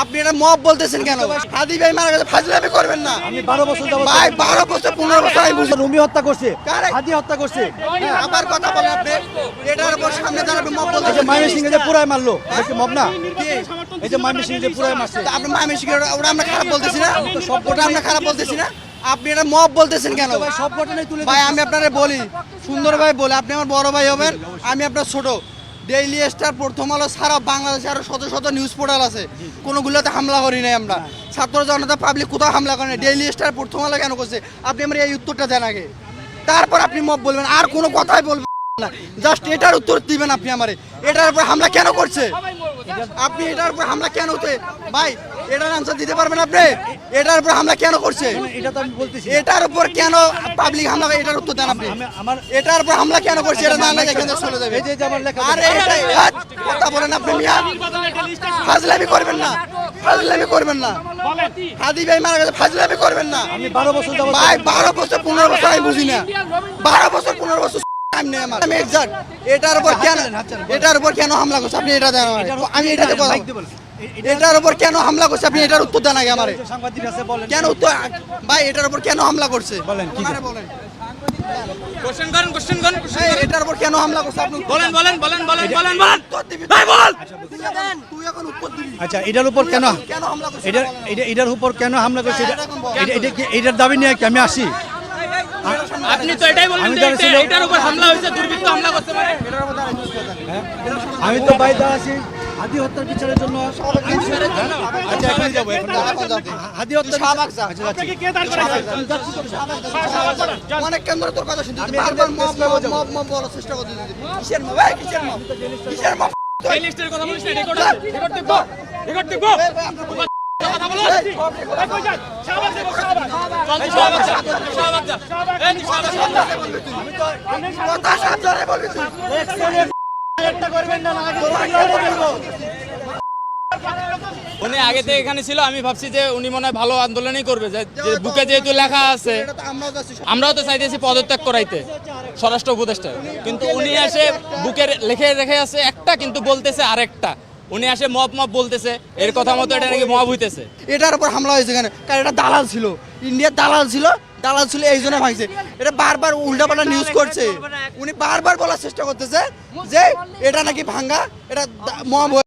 আপনি এটা মব বলতেছেন কেন? হাদি ভাই মারা গেছে ফাজলামি করবেন না। আমি বারো বছর যাবত ভাই বারো বছর পনেরো বছর আমি বুঝি রুমি হত্যা করছে কারে? হাদি হত্যা করছে। হ্যাঁ, আবার কথা বলেন আপনি। এটার উপর সামনে দাঁড়াবে মব যে মাইমি সিং যে পুরাই মারলো এটা কি মব না? এই যে মাইমি সিং যে পুরাই মারছে। আপনি মামি শিখে ওটা আমরা খারাপ বলতেছি না? সব ওটা আমরা খারাপ বলতেছি না। আপনি এটা মব বলতেছেন কেন? ভাই সব ঘটনাই তুলে ভাই আমি আপনারে বলি সুন্দর ভাই বলি আপনি আমার বড় ভাই হবেন আমি আপনার ছোট। ডেইলি স্টার প্রথম আলো সারা বাংলাদেশে আরও শত শত নিউজ পোর্টাল আছে। কোনোগুলোতে হামলা করি নাই আমরা। ছাত্র জনতা পাবলিক কোথাও হামলা করে নাই। ডেইলি স্টার প্রথম আলো কেন করছে? আপনি আমার এই উত্তরটা দেন আগে। তারপর আপনি মব বলবেন আর কোনো কথাই বলবেন না। জাস্ট এটার উত্তর দিবেন আপনি আমারে। এটার উপর হামলা কেন করছে? আপনি এটার উপর হামলা কেন হতে ভাই এটার আনসার দিতে পারবেন আপনি? এটার উপর হামলা কেন করছে? এটা তো আমি বলতেছি। এটার উপর কেন পাবলিক হামলা এটার উত্তর দেন আপনি। আমার এটার উপর হামলা কেন করছে? এটা না লাগে এখান চলে যাবে। এই যে- যে আমার লেখা আরে এটাই কথা বলেন আপনি মিয়া। ফাজলামি করবেন না। ফাজলামি করবেন না। হাদি ভাই মারা গেছে ফাজলামি করবেন না। আমি বারো বছর যাবত ভাই বারো বছর পনেরো বছর আমি বুঝি না। বারো বছর পনেরো বছর টাইম নেই আমার। আমি এক্সাক্ট এটার উপর কেন এটার উপর কেন হামলা করছে? আপনি এটা দেন আমি এটাতে কথা এটার উপর কেন হামলা করছে? আপনি এটার উত্তর দেন আগে আমারে। কেন উত্তর? ভাই এটার উপর কেন হামলা করছে? বলেন, কি বলেন। কোশ্চেন করেন কোশ্চেন করেন এটার উপর কেন হামলা করছে? আপনি উত্তর বলেন বলেন বলেন বলেন বলেন বলেন। ভাই বল। তুই এখন উত্তর দিবি। আচ্ছা এটার উপর কেন কেন হামলা করছে? এটার এটা- এটার উপর কেন হামলা করছে? এটা- এটা- এটা এটার দাবি নিয়ে আমি আসি? আপনি তো এটাই বললেন আমি যে যারা এটা- ছিল- এটার উপর হামলা হয়েছে দুর্বৃত্ত হামলা করতে পারে আমি তো হাদি হত্যার বিচারের জন্য আচ্ছা এখনই যাব এখন হাদি হত্যা শাহবাগ যা। আচ্ছা যাচ্ছি অনেক কেন্দ্র তোর কথা শুনতে বারবার মব মব মব বলার চেষ্টা করতে কিসের মব এই কিসের মব কিসের মব এই লিস্টের কথা বলিস না রেকর্ড রেকর্ড দেখব রেকর্ড দেখব কথা বলো চল তুই শাহবাগ যা, শাহবাগ যা। এই তুই শাহবাগ যা। কথা সাবধানে বলবি তুই উনি আগে থেকে এখানে ছিল আমি ভাবছি যে উনি মনে হয় ভালো আন্দোলনই করবে। যে বুকে যেহেতু লেখা আছে। আমরাও তো চাইতেছি পদত্যাগ করাইতে স্বরাষ্ট্র উপদেষ্টা। কিন্তু উনি আসে বুকে লেখে রেখে আছে একটা কিন্তু বলতেছে আরেকটা। উনি আসে মব মব বলতেছে এর কথা মতো এটা নাকি মব হইতেছে। এটার উপর হামলা হয়েছে এখানে। কারণ এটা দালাল ছিল। ইন্ডিয়ার দালাল ছিল দালাল ছিল এই জন্য ভাঙছে। এটা বারবার উল্টা পাল্টা নিউজ করছে। উনি বারবার বলার চেষ্টা করতেছে যে এটা নাকি ভাঙ্গা এটা হয়ে-